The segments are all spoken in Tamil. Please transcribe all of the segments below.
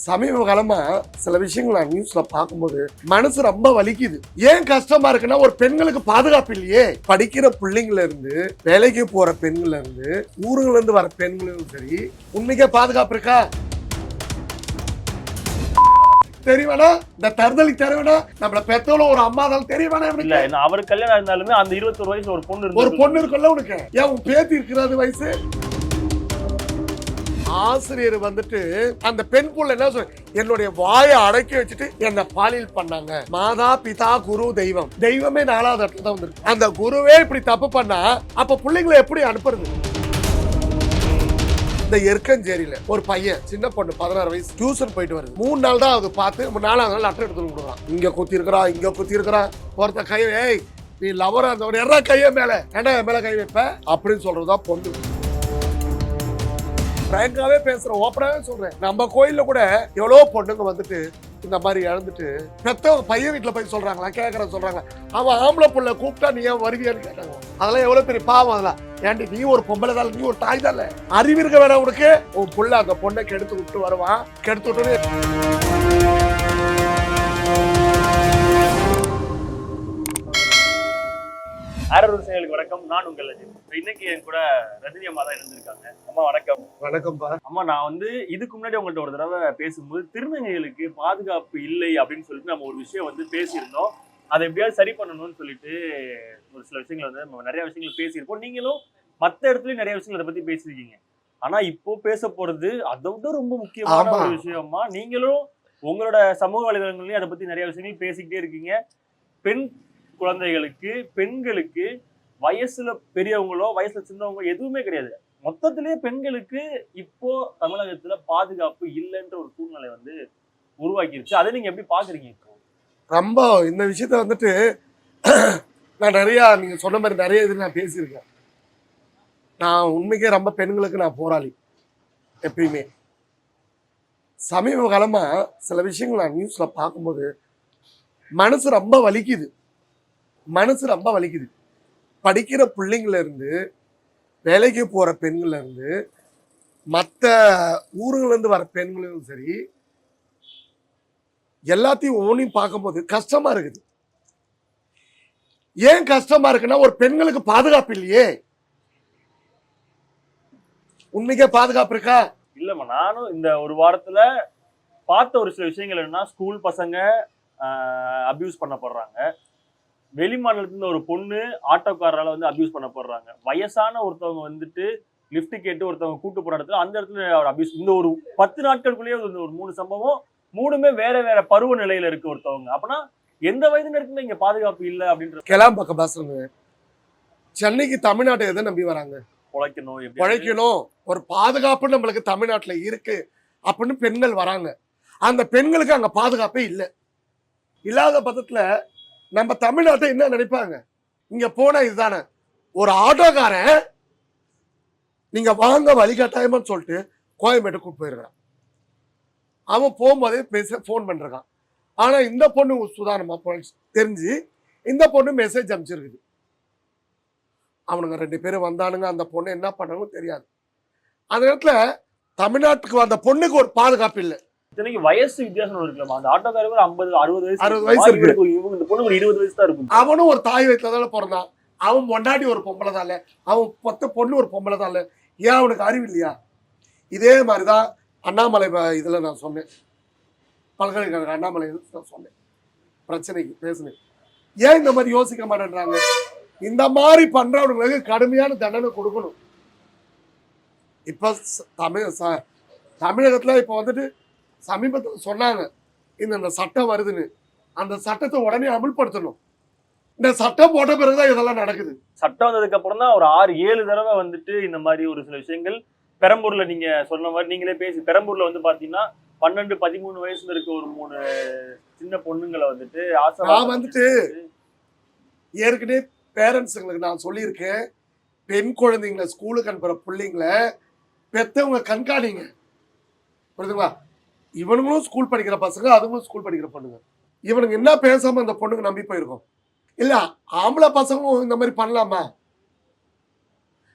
சமீப காலமா சில விஷயங்கள் நான் நியூஸ்ல பார்க்கும்போது மனசு ரொம்ப வலிக்குது. ஏன் கஷ்டமா இருக்குன்னா ஒரு பெண்களுக்கு பாதுகாப்பு இல்லையே. படிக்கிற பிள்ளைங்கள இருந்து வேலைக்கு போற பெண்கள்ல இருந்து ஊருல இருந்து வர பெண்களும் சரி உண்மைக்கே பாதுகாப்பு இருக்கா? தெரியவேணா இந்த தருதலி தெரியவேணா நம்மள பெத்தவளும் ஒரு அம்மா தான் தெரியவேணா இல்ல இவனுக்கு? என்ன அவர் கல்யாணம் இருந்தாலுமே அந்த இருபத்தொரு வயசுல ஒரு பொண்ணு ஒரு பொண்ணு இருக்குல்ல உனக்கு? ஏன் உன் பேத்தி இருக்கிறது வயசு? ஆசிரியர் வந்துட்டு அந்த பெண் புள்ள என்ன சொல்ற என்னுடைய வாயை அடக்கி வச்சுட்டு என்ன பாலியல் பண்ணாங்க. மாதா பிதா குரு தெய்வம். தெய்வமே நாலாவது இடத்துல தான் வந்திருக்கு. அந்த குருவே இப்படி தப்பு பண்ணா அப்ப பிள்ளைங்களை எப்படி அனுப்புறது? இந்த எருக்கஞ்சேரியில ஒரு பையன் சின்ன பொண்ணு பதினாறு வயசு டியூஷன் போயிட்டு வருது. மூணு நாள் தான் அது பார்த்து நாலாவது நாள் லெட்டர் எடுத்து கொடுக்குறான். இங்க குத்தி இருக்கிறா இங்க குத்தி இருக்கிறா ஒருத்த கை ஏய் நீ லவரா இருந்தவன் எறா கையை மேல. என்ன மேல கை வைப்ப? அப்படின்னு சொல்றதா பொண்ணு. பிராங்காவே பேசுறேன் ஓப்பனாவே சொல்றேன். நம்ம கோயில்ல கூட எவ்வளோ பொண்ணுங்க வந்துட்டு இந்த மாதிரி இழந்துட்டு பெத்தவங்க பையன் வீட்டில் போய் சொல்றாங்களா கேட்கற சொல்றாங்களா அவன் ஆம்பளை புள்ள கூப்பிட்டா நீ ஏன் வருவியான்னு கேட்டாங்க. அதெல்லாம் எவ்வளவு பெரிய பாவம் அதெல்லாம். ஏன்டி நீ ஒரு பொம்பளை தான் நீ ஒரு தாய் தான் அறிவு இருக்க வேணாம் உனக்கு. உன் புள்ள அந்த பொண்ணை கெடுத்து விட்டு வருவான். கெடுத்து விட்டு ஆரூர் செயலுக்கு வணக்கம். நான் உங்கள் அஜித் இப்ப இன்னைக்கு என் கூட ரஜினி அம்மா தான் இருந்திருக்காங்க. அம்மா வணக்கம். வணக்கம்பா அம்மா நான் வந்து இதுக்கு முன்னாடி உங்கள்ட்ட ஒரு தடவை பேசும்போது திருநங்கைகளுக்கு பாதுகாப்பு இல்லை அப்படின்னு சொல்லிட்டு நம்ம ஒரு விஷயம் வந்து பேசியிருந்தோம். அதை எப்படியாவது சரி பண்ணணும்னு சொல்லிட்டு ஒரு சில விஷயங்கள் வந்து நம்ம நிறைய விஷயங்கள் பேசியிருப்போம். நீங்களும் மற்ற இடத்துலயும் நிறைய விஷயங்கள் அதை பத்தி பேசியிருக்கீங்க. ஆனா இப்போ பேச போறது அதை விட ரொம்ப முக்கியமான. ஒரு விஷயமா நீங்களும் உங்களோட சமூக வலைதளங்களையும் அதை பத்தி நிறைய விஷயங்கள் பேசிக்கிட்டே இருக்கீங்க. பெண் குழந்தைகளுக்கு பெண்களுக்கு வயசுல பெரியவங்களோ வயசுல சின்னவங்களோ எதுவுமே கிடையாது. மொத்தத்திலேயே பெண்களுக்கு இப்போ தமிழகத்துல பாதுகாப்பு இல்லைன்ற ஒரு சூழ்நிலை வந்து உருவாக்கிருச்சு. அதை நீங்க எப்படி பாக்குறீங்க ரொம்ப இந்த விஷயத்த வந்துட்டு நான் நிறையா நீங்க சொன்ன மாதிரி நிறைய இது நான் பேசியிருக்கேன். நான் உண்மைக்கே ரொம்ப பெண்களுக்கு நான் போராளி எப்பயுமே. சமீப காலமாக சில விஷயங்கள் நான் நியூஸில் பார்க்கும்போது மனசு ரொம்ப வலிக்குது. மனசு ரொம்ப வலிக்குது. படிக்கிற பிள்ளைங்கள இருந்து வேலைக்கு போற பெண்கள்ல இருந்து மற்ற ஊருங்கள்ல இருந்து வர பெண்களும் சரி எல்லாத்தையும் ஒவ்வொன்றையும் பார்க்கும்போது கஷ்டமா இருக்குது. ஏன் கஷ்டமா இருக்குன்னா ஒரு பெண்களுக்கு பாதுகாப்பு இல்லையே. உண்மைக்கே பாதுகாப்பு இருக்கா? இல்லம்மா நானும் இந்த ஒரு வாரத்துல பார்த்த ஒரு சில விஷயங்கள் என்னன்னா ஸ்கூல் பசங்க அபியூஸ் பண்ணப்படுறாங்க வெளி மாநிலத்துல இருந்து ஒரு பொண்ணு ஆட்டோக்காரரால வந்து அபியூஸ் பண்ணப்படுறாங்க. வயசான ஒருத்தவங்க வந்துட்டு லிஃப்ட் கேட்டு ஒருத்தவங்க கூட்டு போற இடத்துல அந்த இடத்துல அவர் அபியூஸ் இந்த ஒரு பத்து நாட்களுக்குள்ளேயே ஒரு மூணு சம்பவம். மூணுமே வேற வேற பருவ நிலையில இருக்கு ஒருத்தவங்க. அப்பனா எந்த வயதினருக்குமே இங்க பாதுகாப்பு இல்லை அப்படின்ற கிளாம் பக்கம் பேசுறது சென்னைக்கு தமிழ்நாட்டை எதை நம்பி வராங்க? உழைக்கணும் உழைக்கணும். ஒரு பாதுகாப்பு நம்மளுக்கு தமிழ்நாட்டுல இருக்கு அப்படின்னு பெண்கள் வராங்க. அந்த பெண்களுக்கு அங்க பாதுகாப்பே இல்லை. இல்லாத பட்சத்துல நம்ம தமிழ்நாட்டை என்ன நினைப்பாங்க? இங்க போனா இதுதானே. ஒரு ஆட்டோக்காரன் நீங்க வாங்க வழிகாட்டாயமான்னு சொல்லிட்டு கோயம்பேட்டை கூட்டு போயிருக்கிறான். அவன் போகும்போதே பேச ஃபோன் பண்ணிருக்கான். ஆனா இந்த பொண்ணு சுதாரணமா தெரிஞ்சு இந்த பொண்ணு மெசேஜ் அனுப்பிச்சிருக்குது. அவனுங்க ரெண்டு பேரும் வந்தானுங்க. அந்த பொண்ணு என்ன பண்ணணும் தெரியாது. அந்த இடத்துல தமிழ்நாட்டுக்கு வந்த பொண்ணுக்கு ஒரு பாதுகாப்பு இல்லை. இத்தனைக்கு வயசு வித்தியாசம் இருக்குல்லம்மா. அந்த ஆட்டோக்காரருக்கு ஒரு ஐம்பது அறுபது வயசு 60 இருக்கும். வயசு இருக்கு. இவங்க இந்த பொண்ணு ஒரு இருபது வயசு தான் இருக்கும். அவனும் ஒரு தாய் வயிற்றுல தானே பிறந்தான். அவன் பொண்டாட்டி ஒரு பொம்பளை தான். அவன் பத்து பொண்ணு ஒரு பொம்பளை தான். ஏன் அவனுக்கு அறிவு இல்லையா? இதே மாதிரிதான் அண்ணாமலை இதுல நான் சொன்னேன். பல்கலைக்கழக அண்ணாமலை நான் சொன்னேன். பிரச்சனைக்கு பேசுனேன். ஏன் இந்த மாதிரி யோசிக்க மாட்டேன்றாங்க? இந்த மாதிரி பண்றவங்களுக்கு கடுமையான தண்டனை கொடுக்கணும். இப்ப தமிழ் தமிழகத்துல இப்ப வந்துட்டு சமீபத்தில் சொன்னாங்க இந்த இந்த சட்டம் வருதுன்னு. அந்த சட்டத்தை உடனே அமல்படுத்தணும். இந்த சட்டம் போட்ட பிறகுதான் இதெல்லாம் நடக்குது. சட்டம் வந்ததுக்கு அப்புறம் தான் ஒரு ஆறு ஏழு தடவை வந்துட்டு இந்த மாதிரி ஒரு சில விஷயங்கள் பெரம்பூர்ல நீங்க சொன்ன மாதிரி நீங்களே பேசி பெரம்பூர்ல வந்து பாத்தீங்கன்னா பன்னெண்டு பதிமூணு வயசுல இருக்க ஒரு மூணு சின்ன பொண்ணுங்களை வந்துட்டு ஆசை நான் வந்துட்டு ஏற்கனவே பேரண்ட்ஸுங்களுக்கு நான் சொல்லியிருக்கேன் பெண் குழந்தைங்களை ஸ்கூலுக்கு அனுப்புற பிள்ளைங்களை பெத்தவங்க கண்காணிங்க. புரியுதுங்களா? இவனுங்களும் ஸ்கூல் படிக்கிற பசங்க அதுங்களும் ஸ்கூல் படிக்கிற பொண்ணுங்க. இவனுங்க என்ன பேசாம அந்த பொண்ணுங்க நம்பி போயிருக்கோம்? இல்ல ஆம்பளை பசங்களும் இந்த மாதிரி பண்ணலாமா?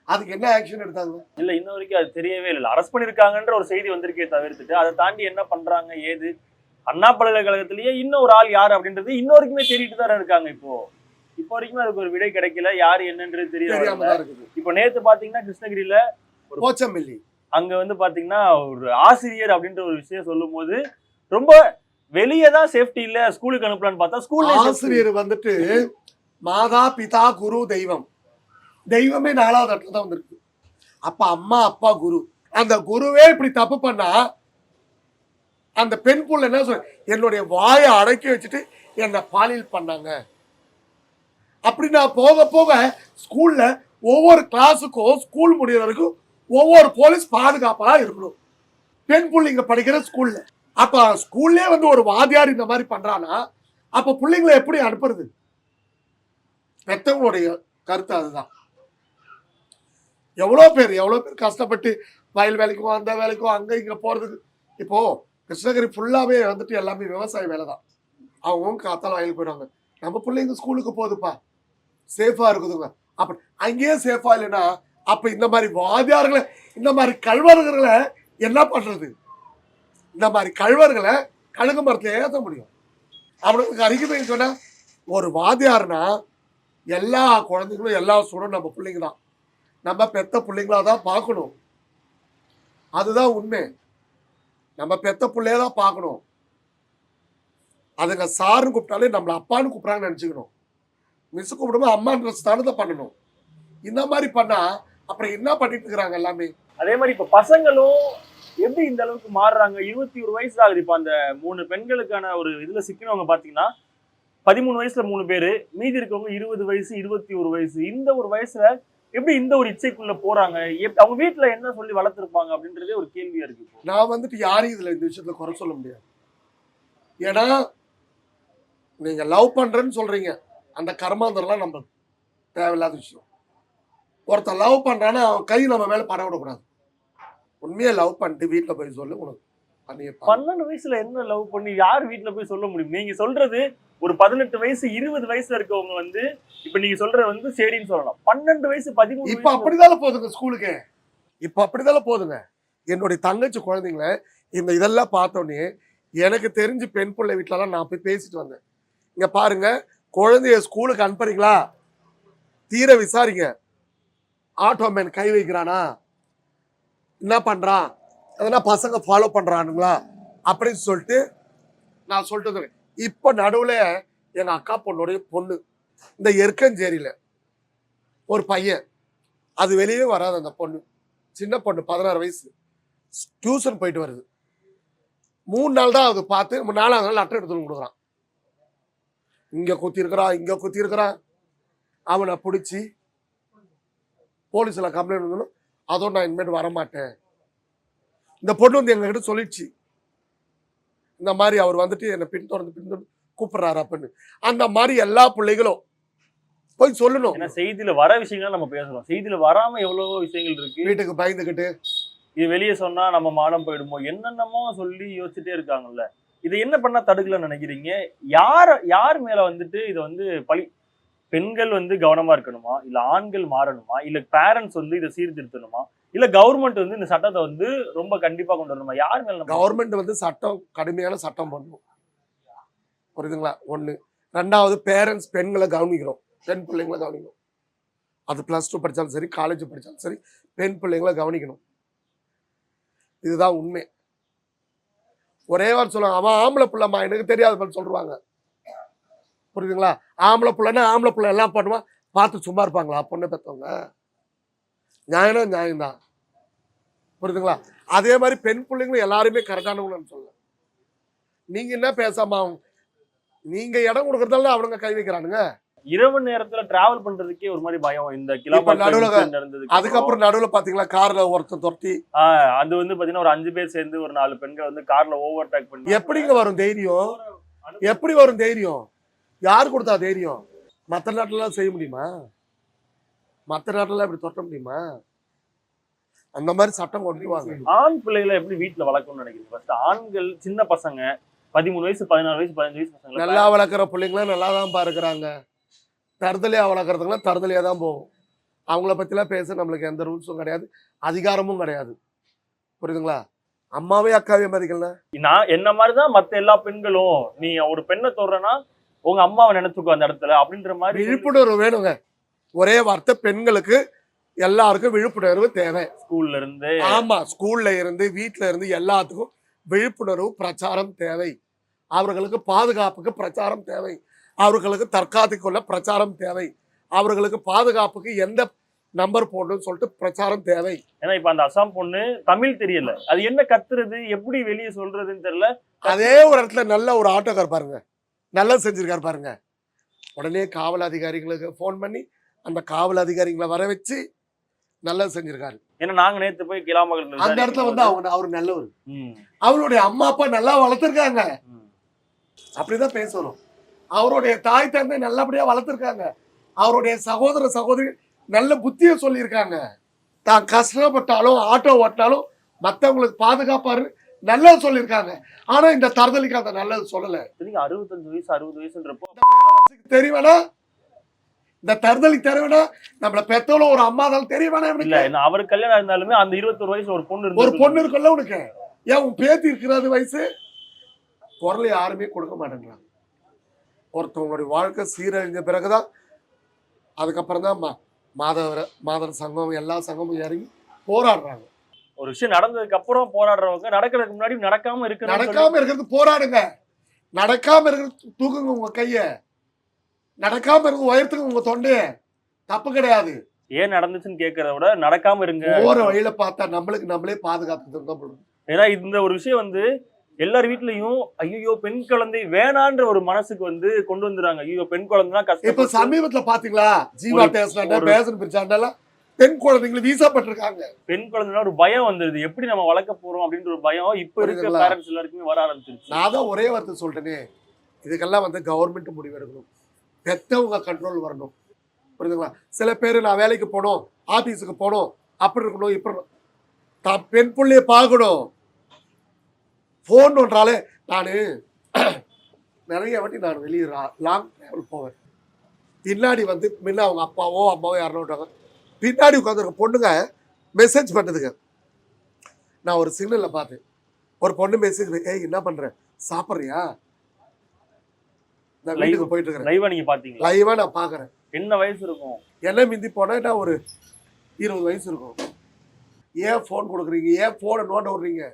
அதுக்கு என்ன ஆக்ஷன் எடுத்தாங்க? இல்ல இன்ன வரைக்கும் அது தெரியவே இல்லை. அரெஸ்ட் பண்ணிருக்காங்கன்ற ஒரு செய்தி வந்திருக்கே தவிர்த்துட்டு அதை தாண்டி என்ன பண்றாங்க ஏது? அண்ணா பல்கலைக்கழகத்திலேயே இன்னும் ஒரு ஆள் யார் அப்படின்றது இன்ன வரைக்குமே தேடிட்டு தான் இருக்காங்க இப்போ. இப்போ வரைக்குமே அதுக்கு ஒரு விடை கிடைக்கல. யார் என்னன்றது தெரியல. இருக்குது. இப்போ நேத்து பாத்தீங்கன்னா கிருஷ்ணகிரியில போச்சம்பில்லி அங்க வந்து பாத்தீங்கன்னா ஒரு ஆசிரியர் அப்படின்ற ஒரு விஷயம் சொல்லும் போது ரொம்ப வெளியே தான் சேஃப்டி இல்ல ஸ்கூலுக்கு அனுப்பலான்னு பார்த்தா ஸ்கூல்ல ஆசிரியர் வந்துட்டு மாதா பிதா குரு தெய்வம். தெய்வமே நாலாவது இடத்துல தான் வந்திருக்கு. அப்ப அம்மா அப்பா குரு. அந்த குருவே இப்படி தப்பு பண்ணா அந்த பெண் புள்ள என்ன சொல்ற என்னுடைய வாயை அடக்கி வச்சுட்டு என்னை பாலியல் பண்ணாங்க. அப்படி நான் போக போக ஸ்கூல்ல ஒவ்வொரு கிளாஸுக்கும் ஸ்கூல் முடிகிற வரைக்கும் ஒவ்வொரு போலீஸ் பாதுகாப்பாக இருக்கணும். பெண் பிள்ளைங்க படிக்கிற ஸ்கூல்ல அப்ப ஸ்கூல்லே வந்து ஒரு வாதியார் இந்த மாதிரி பண்றானா? அப்ப பிள்ளைங்களை எப்படி அனுப்புறது? பெத்தவங்களுடைய கருத்து அதுதான். எவ்வளோ பேர் எவ்வளோ பேர் கஷ்டப்பட்டு வயல் வேலைக்கும் அந்த வேலைக்கும் அங்கே இங்கே போகிறதுக்கு இப்போ கிருஷ்ணகிரி ஃபுல்லாகவே வந்துட்டு எல்லாமே விவசாய வேலை தான். அவங்க காத்தால வயலுக்கு போயிடுவாங்க. நம்ம பிள்ளைங்க ஸ்கூலுக்கு போகுதுப்பா. சேஃபாக இருக்குதுங்க. அப்படி அங்கேயே சேஃபாக இல்லைன்னா அப்போ இந்த மாதிரி வாதியார்களை இந்த மாதிரி கல்வர்களை என்ன பண்ணுறது இந்த மாதிரி கல்வர்களை கழுகு மரத்தில் ஏற்ற முடியும். அவனுக்கு அறிக்கை சொன்னா? ஒரு வாதியார்னா எல்லா குழந்தைங்களும் எல்லா சூழலும் நம்ம பிள்ளைங்க தான் நம்ம பெத்த பிள்ளைங்களா தான் பார்க்கணும். அதுதான் உண்மை. நம்ம பெத்த பிள்ளைய தான் பார்க்கணும். அதுங்க சாருன்னு கூப்பிட்டாலே நம்மளை அப்பான்னு கூப்பிட்றாங்கன்னு நினச்சிக்கணும். மிஸ் கூப்பிடும்போது அம்மான்ற ஸ்தானத்தை பண்ணணும். இந்த மாதிரி பண்ணால் அப்புறம் என்ன பண்ணிட்டு இருக்கிறாங்க எல்லாமே? அதே மாதிரி இப்ப பசங்களும் எப்படி இந்த அளவுக்கு மாறுறாங்க? இருபத்தி ஒரு வயசு ஆகுது. இப்ப அந்த மூணு பெண்களுக்கான ஒரு இதுல சிக்கினவங்க பாத்தீங்கன்னா பதிமூணு வயசுல மூணு பேரு மீதி இருக்கவங்க இருபது வயசு இருபத்தி ஒரு வயசு. இந்த ஒரு வயசுல எப்படி இந்த ஒரு இச்சைக்குள்ள போறாங்க? அவங்க வீட்டுல என்ன சொல்லி வளர்த்துருப்பாங்க அப்படின்றதே ஒரு கேள்வியா இருக்கு நான் வந்துட்டு யாரையும் இதுல இந்த விஷயத்துல குறை சொல்ல முடியாது. ஏன்னா நீங்க லவ் பண்றேன்னு சொல்றீங்க. அந்த கர்மாந்தரெல்லாம் நம்ம தேவையில்லாத விஷயம். ஒருத்தன் லவ் பண்றான்னா அவன் கை நம்ம மேல பட விடக்கூடாது. உண்மையா லவ் பண்ணிட்டு வீட்டுல போய் சொல்லு உனக்கு பன்னெண்டு வயசுல என்ன லவ் பண்ணி யார் வீட்டுல போய் சொல்ல முடியும்? நீங்க சொல்றது ஒரு பதினெட்டு வயசு இருபது வயசுல இருக்கவங்க வந்து இப்ப நீங்க சொல்றது வந்து சரின்னு சொல்லலாம். பன்னெண்டு வயசு பதிமூணு இப்ப அப்படிதானே போதுங்க ஸ்கூலுக்கு? இப்ப அப்படிதானே போதுங்க? என்னுடைய தங்கச்சி குழந்தைங்கள இந்த இதெல்லாம் பார்த்தோன்னே எனக்கு தெரிஞ்சு பெண் பிள்ளை வீட்டிலலாம் நான் போய் பேசிட்டு வந்தேன். இங்க பாருங்க குழந்தைய ஸ்கூலுக்கு அனுப்புறீங்களா? தீர விசாரிங்க. ஆட்டோமேன் கை வைக்கிறானா? என்ன பண்ணுறான் எதனா பசங்க ஃபாலோ பண்ணுறானுங்களா அப்படின்னு சொல்லிட்டு நான் சொல்லிட்டு இப்போ நடுவில் நடுவுல அக்கா பொண்ணுடைய பொண்ணு இந்த எருக்கஞ்சேரியில் ஒரு பையன் அது வெளியே வராது அந்த பொண்ணு. சின்ன பொண்ணு பதினாறு வயசு. டியூஷன் போயிட்டு வருது. மூணு நாள் தான் அது பார்த்து நாலாவது நாள் லெட்டர் எடுத்து வந்து கொடுக்குறான். இங்கே குத்தி இருக்கிறான் இங்க அவனை பிடிச்சி போலீஸ்ல கம்ப்ளைண்ட் பண்ணணும் அதோட நான் இனிமேட்டு வரமாட்டேன். இந்த பொண்ணு வந்து எங்ககிட்ட சொல்லிடுச்சு. இந்த மாதிரி அவர் வந்துட்டு என்னை பின்தொடர்ந்து பின்தொடர்ந்து கூப்பிடுறாரு அப்படின்னு. அந்த மாதிரி எல்லா பிள்ளைகளும் போய் சொல்லணும். ஏன்னா செய்தியில வர விஷயங்கள் நம்ம பேசலாம் செய்தியில வராம எவ்வளவோ விஷயங்கள் இருக்கு. வீட்டுக்கு பயந்துக்கிட்டு இது வெளியே சொன்னா நம்ம மானம் போயிடுமோ என்னென்னமோ சொல்லி யோசிச்சுட்டே இருக்காங்கல்ல. இது என்ன பண்ணா தடுக்கலன்னு நினைக்கிறீங்க? யார் யார் மேல வந்துட்டு இதை வந்து பழி பெண்கள் வந்து கவனமா இருக்கணுமா? இல்ல ஆண்கள் மாறணுமா? இல்ல பேரண்ட்ஸ் வந்து இதை சீர்திருத்தணுமா? இல்ல கவர்மெண்ட் வந்து இந்த சட்டத்தை வந்து ரொம்ப கண்டிப்பா கொண்டு வரணுமா? யார் மேல கவர்மெண்ட் வந்து சட்டம் கடுமையான சட்டம் பண்ணும் புரியுதுங்களா? ஒண்ணு. ரெண்டாவது பேரண்ட்ஸ் பெண்களை கவனிக்கிறோம் பெண் பிள்ளைங்களை கவனிக்கணும். அது பிளஸ் டூ படித்தாலும் சரி காலேஜ் படித்தாலும் சரி பெண் பிள்ளைங்களை கவனிக்கணும். இதுதான் உண்மை. ஒரே வாரம் சொல்லுவாங்க அவன் ஆம்பளை பிள்ளைமா எனக்கு தெரியாத மாதிரி சொல்லுவாங்க புரியுதுங்களா? ஆம்பளை பிள்ளைன்னா ஆம்பளை பிள்ளை எல்லாம் பண்ணுவான் பார்த்து சும்மா இருப்பாங்களா? பொண்ணை பெற்றவங்க நியாயம்னா நியாயம்தான். புரியுதுங்களா? அதே மாதிரி பெண் பிள்ளைங்களும் எல்லாருமே கரெக்டானவங்கன்னு சொல்ல நீங்க என்ன பேசாம அவங்க- நீங்க இடம் கொடுக்கறதால அவனுங்க கை வைக்கிறானுங்க. இரவு நேரத்துல டிராவல் பண்றதுக்கே ஒரு மாதிரி பயம். இந்த கிலோமீட்டர் அதுக்கப்புறம் நடுவுல பாத்தீங்களா? கார்ல ஒருத்தன் துரத்தி. அது வந்து பாத்தீங்கன்னா ஒரு அஞ்சு பேர் சேர்ந்து ஒரு நாலு பெண்கள் வந்து கார்ல ஓவர் டேக் பண்ணி எப்படிங்க வரும் தைரியம்? எப்படி வரும் தைரியம்? யார் கொடுத்தா தைரியம்? மற்ற நாட்டுலாம் செய்ய முடியுமா? மற்ற நாட்டுல இப்படி தொட்ட முடியுமா? அந்த மாதிரி சட்டம் கொண்டு வாங்க. ஆண் பிள்ளைகளை எப்படி வீட்டுல வளர்க்கணும்னு நினைக்கிறீங்க? ஃபர்ஸ்ட் ஆண்கள் சின்ன பசங்க பதிமூணு வயசு பதினாறு வயசு பதினஞ்சு வயசு பசங்க நல்லா வளர்க்குற பிள்ளைங்களும் நல்லா தான் இருக்கிறாங்க. தருதலையா வளர்க்குறதுங்களாம் தருதலையா தான் போகும். அவங்கள பற்றிலாம் பேச நம்மளுக்கு எந்த ரூல்ஸும் கிடையாது அதிகாரமும் கிடையாது. புரியுதுங்களா? அம்மாவே அக்காவே மதிக்கலாம் நான் என்ன மாதிரிதான் மத்த எல்லா பெண்களும் நீ ஒரு பெண்ணை தொடுறனா உங்க அம்மாவை நினைச்சுக்கோ அந்த இடத்துல அப்படின்ற மாதிரி விழிப்புணர்வு வேணுங்க. ஒரே வார்த்தை பெண்களுக்கு எல்லாருக்கும் விழிப்புணர்வு தேவை. ஸ்கூல்ல இருந்து ஆமா ஸ்கூல்ல இருந்து வீட்ல இருந்து எல்லாத்துக்கும் விழிப்புணர்வு பிரச்சாரம் தேவை. அவர்களுக்கு பாதுகாப்புக்கு பிரச்சாரம் தேவை. அவர்களுக்கு தற்காத்து கொள்ள பிரச்சாரம் தேவை. அவர்களுக்கு பாதுகாப்புக்கு எந்த நம்பர் போடணும்னு சொல்லிட்டு பிரச்சாரம் தேவை. ஏன்னா இப்ப அந்த அசாம் பொண்ணு தமிழ் தெரியல. அது என்ன கத்துறது? எப்படி வெளியே சொல்றதுன்னு தெரியல. அதே ஒரு இடத்துல நல்ல ஒரு ஆட்டோக்கார் பாருங்க. நல்லா செஞ்சிருக்காரு பாருங்க. உடனே காவல் அதிகாரிகளுக்கு ஃபோன் பண்ணி அந்த காவல் அதிகாரிகளை வர வச்சு நல்லா செஞ்சிருக்காரு. ஏன்னா நாங்க நேத்து போய் கிளாமகள் அந்த இடத்துல வந்து அவங்க அவர் நல்லவர். அவருடைய அம்மா அப்பா நல்லா வளர்த்துருக்காங்க. அப்படிதான் பேசணும். அவருடைய தாய் தந்தை நல்லபடியா வளர்த்துருக்காங்க. அவருடைய சகோதர சகோதரி நல்ல புத்தியை சொல்லியிருக்காங்க. தான் கஷ்டப்பட்டாலும் ஆட்டோ ஓட்டினாலும் மற்றவங்களுக்கு பாதுகாப்பாரு நல்லா சொல்லியிருக்காங்க. ஆனா இந்த தரதலிக்கு அந்த நல்லது சொல்லல. அறுபத்தஞ்சு வயசு அறுபது வயசுன்றப்போ தெரியவேணா இந்த தருதலுக்கு தெரியவேணா நம்மள பெத்தவளும் ஒரு அம்மா தான் தெரியவேணா இல்ல அவருக்கு கல்யாணம் இருந்தாலுமே அந்த இருபத்தொரு வயசு ஒரு பொண்ணு ஒரு பொண்ணு இருக்குல்ல உனக்கு? ஏன் உன் பேத்தி இருக்கிறது வயசு? குரல் யாருமே கொடுக்க மாட்டேங்கிறாங்க ஒருத்தவங்களுடைய வாழ்க்கை சீரழிஞ்ச பிறகுதான் அதுக்கப்புறம் தான் மாதவர மாதர் சங்கம் எல்லா சங்கமும் இறங்கி போராடுறாங்க. ஒரு விஷயம் நடந்ததுக்கு அப்புறம் போராடுறவங்க நடக்கிறதுக்கு முன்னாடி நடக்காம இருக்கு நடக்காம இருக்கிறது போராடுங்க. நடக்காம இருக்கிறது தூக்குங்க உங்க கைய. நடக்காம இருக்கிறது உயர்த்துங்க உங்க தொண்டைய. தப்பு கிடையாது. ஏன் நடந்துச்சுன்னு கேட்கறத விட நடக்காம இருங்க. போற வழியில பார்த்தா நம்மளுக்கு நம்மளே போகணும் ஏன்னா இந்த ஒரு விஷயம் வந்து எல்லார் வீட்லயும் ஐயோ பெண் குழந்தை வேணான்ற ஒரு மனசுக்கு வந்து கொண்டு வந்துறாங்க ஐயோ பெண் குழந்தைனா இப்ப கஷ்டம் சமீபத்துல பாத்தீங்களா? ஜீவா ஒரு- பேசன் பிரிச்சாண்டெல்லாம் பெண் குழந்தைங்களை வீசப்பட்டிருக்காங்க பெண் குழந்தைனா ஒரு பயம் வந்துருது எப்படி நம்ம வளர்க்க போறோம் அப்படின்ற ஒரு பயம் இப்ப இருக்க? பேரண்ட்ஸ் எல்லாருக்குமே வர ஆரம்பிச்சிருச்சு. நான் தான் ஒரே வார்த்தை சொல்லிட்டேனே இதுக்கெல்லாம் வந்து கவர்மெண்ட் முடிவெடுக்கணும் பெத்தவங்க கண்ட்ரோல் வரணும். புரியுதுங்களா? சில பேர் நான் வேலைக்கு போகணும் ஆபீஸுக்கு போகணும் அப்படி இருக்கணும் இப்படி. தான் பெண் பிள்ளைய பார்க்கணும். ஃபோன் ஒன்றாலே நான் நிறைய வாட்டி நான் வெளியே லாங் ட்ராவல் போவேன். பின்னாடி வந்து முன்ன அவங்க அப்பாவோ அம்மாவோ யாருனோ விட்டாங்க. பின்னாடி உட்காந்துருக்க பொண்ணுங்க மெசேஜ் பண்ணுதுங்க. நான் ஒரு சிக்னலில் பார்த்தேன். ஒரு பொண்ணு மெசேஜ் ஏய் என்ன பண்ற? சாப்பிட்றியா? நான். வீட்டுக்கு போயிட்டு இருக்கிறேன். லைவா நீங்க பாத்தீங்களா லைவா நான் பார்க்கறேன். என்ன வயசு இருக்கும்? என்ன மிந்தி போனா நான் ஒரு இருபது வயசு இருக்கும். ஏன் ஃபோன் கொடுக்குறீங்க? ஏன் ஃபோனை நோண்ட விடுறீங்க?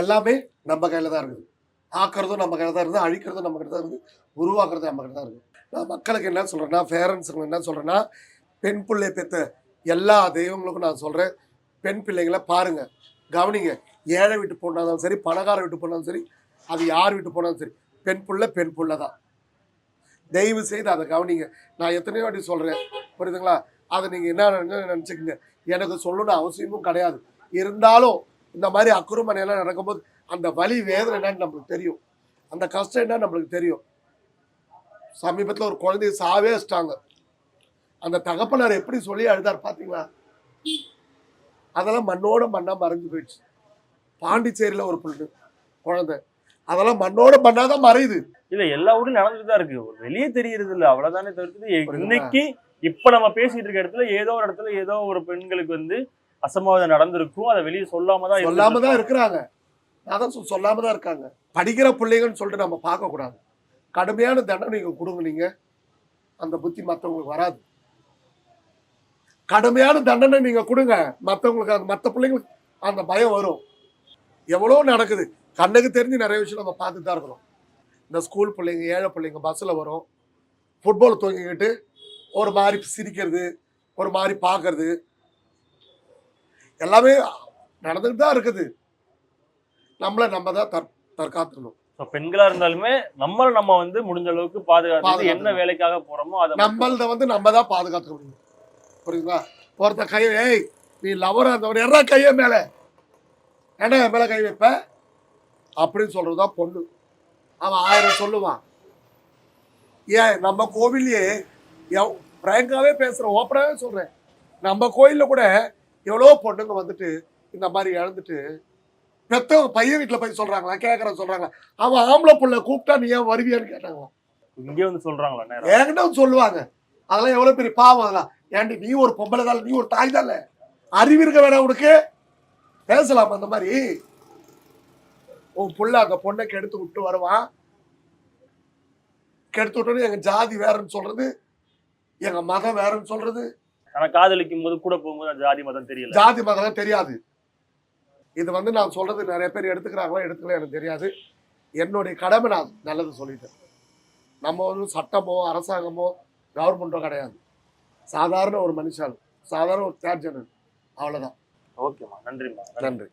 எல்லாமே நம்ம கையில தான் இருக்குது. ஆக்குறதும் நம்ம கையில தான் இருக்குது. அழிக்கிறதும் நம்ம கிட்ட தான் இருக்குது. உருவாக்குறதும் நம்ம கிட்ட தான் இருக்குது. நான் மக்களுக்கு என்ன சொல்றேன்னா பேரண்ட்ஸுக்கு என்ன சொல்றேன்னா பெண் பிள்ளை பெற்ற எல்லா தெய்வங்களுக்கும் நான் சொல்கிறேன் பெண் பிள்ளைங்களை பாருங்கள் கவனிங்க. ஏழை வீட்டு போனாலும் சரி பணக்கார வீட்டு போனாலும் சரி அது யார் வீட்டு போனாலும் சரி பெண் பிள்ளை பெண் பிள்ளை தான். தயவு செய்து அதை கவனிங்க. நான் எத்தனையோ வாட்டி சொல்கிறேன் புரியுதுங்களா? அதை நீங்கள் என்ன நினச்சிக்கங்க. எனக்கு சொல்லணும்னு அவசியமும் கிடையாது. இருந்தாலும் இந்த மாதிரி அக்குறுமனையெல்லாம் நடக்கும்போது அந்த வலி வேதனை என்னன்னு நம்மளுக்கு தெரியும். அந்த கஷ்டம் என்ன நம்மளுக்கு தெரியும். சமீபத்தில் ஒரு குழந்தைய சாவே வச்சிட்டாங்க அந்த தகப்பனார் எப்படி சொல்லி அழுதார் பாத்தீங்களா? அதெல்லாம் மண்ணோட மண்ணா மறைஞ்சு போயிடுச்சு. பாண்டிச்சேரியில ஒரு பொண்ணு குழந்தை. அதெல்லாம் மண்ணோட மண்ணா தான் மறையுது. இல்ல எல்லா ஊரும் நடந்துட்டு தான் இருக்கு. வெளியே தெரியறது இல்ல அவ்வளவுதானே தவிர்த்து? இன்னைக்கு இப்ப நம்ம பேசிட்டு இருக்க இடத்துல ஏதோ ஒரு இடத்துல ஏதோ ஒரு பெண்களுக்கு வந்து அசம்பாவிதம் நடந்திருக்கும். அதை வெளியே சொல்லாம தான் சொல்லாம தான். இருக்கிறாங்க. நான் தான் சொ- சொல்லாம தான் இருக்காங்க. படிக்கிற பிள்ளைங்கன்னு சொல்லிட்டு நம்ம பார்க்க கூடாது கடுமையான தண்டனை நீங்க கொடுங்க நீங்க. அந்த புத்தி மத்தவங்களுக்கு வராது. கடுமையான தண்டனை நீங்க கொடுங்க. மத்தவங்களுக்கு அந்த மத்த பிள்ளைங்களுக்கு அந்த பயம் வரும். எவ்வளோ நடக்குது. கண்ணுக்கு தெரிஞ்சு நிறைய விஷயம் நம்ம பார்த்துட்டு தான் இருக்கிறோம். இந்த ஸ்கூல் பிள்ளைங்க ஏழை பிள்ளைங்க பஸ்ஸில் வரும். ஃபுட்பால் தூங்கிக்கிட்டு ஒரு மாதிரி சிரிக்கிறது ஒரு மாதிரி பார்க்கறது. எல்லாமே நடந்துட்டு தான் இருக்குது. நம்மளை நம்ம தான் தற் தற்காத்துக்கணும். So, பெண்களா இருந்தாலுமே நம்மள நம்ம வந்து முடிஞ்ச அளவுக்கு பாதுகாத்து. என்ன வேலைக்காக போறோமோ அதை நம்மள்த வந்து நம்ம தான் பாதுகாத்துக்க முடியும் புரியுதுங்களா? ஒருத்த கையை ஏய் நீ லவரா இருந்தவன். எறா கையை மேல. ஏன்னா என் மேல கை வைப்ப? அப்படின்னு சொல்றதுதான் பொண்ணு. அவன் ஆயிரம் சொல்லுவான். ஏன் நம்ம கோவில்லையே எவ் பிராங்காவே பேசுறேன் ஓப்பனாவே சொல்றேன். நம்ம கோயில்ல கூட எவ்வளோ பொண்ணுங்க வந்துட்டு இந்த மாதிரி இழந்துட்டு பெத்தவங்க பையன் வீட்டுல போய் சொல்றாங்களா கேட்கறேன் சொல்றாங்களா? அவன் ஆம்பளை புள்ள கூப்பிட்டா நீ ஏன் வருவியான்னு கேட்டாங்களாம். இங்கே வந்து சொல்றாங்களா நேரம் என்கிட்ட வந்து சொல்லுவாங்க. அதெல்லாம் எவ்வளவு பெரிய பாவம் அதெல்லாம். ஏன்டி நீ ஒரு பொம்பளை தான் நீ ஒரு தாய் தான்? அறிவு இருக்க வேணாம் உனக்கு. பேசலாம் அந்த மாதிரி? உன் புள்ள அந்த பொண்ணை கெடுத்து விட்டு வருவான் கெடுத்து விட்டோன்னு எங்க ஜாதி வேறன்னு சொல்றது எங்க மதம் வேறன்னு சொல்றது. ஆனா காதலிக்கும் போது கூட போகும்போது ஜாதி மதம் தெரியல. ஜாதி மதம் தெரியாது. இது வந்து நான் சொல்றது நிறைய பேர் எடுத்துக்கிறாங்களோ எடுத்துக்கல எனக்கு தெரியாது. என்னுடைய கடமை நான் நல்லது சொல்லிட்டேன். நம்ம வந்து சட்டமோ அரசாங்கமோ கவர்மெண்ட்டோ கிடையாது. சாதாரண ஒரு மனுஷன் சாதாரண ஒரு தேர்ட் ஜெனரல் அவ்வளவுதான். ஓகேம்மா. நன்றிம்மா. நன்றி.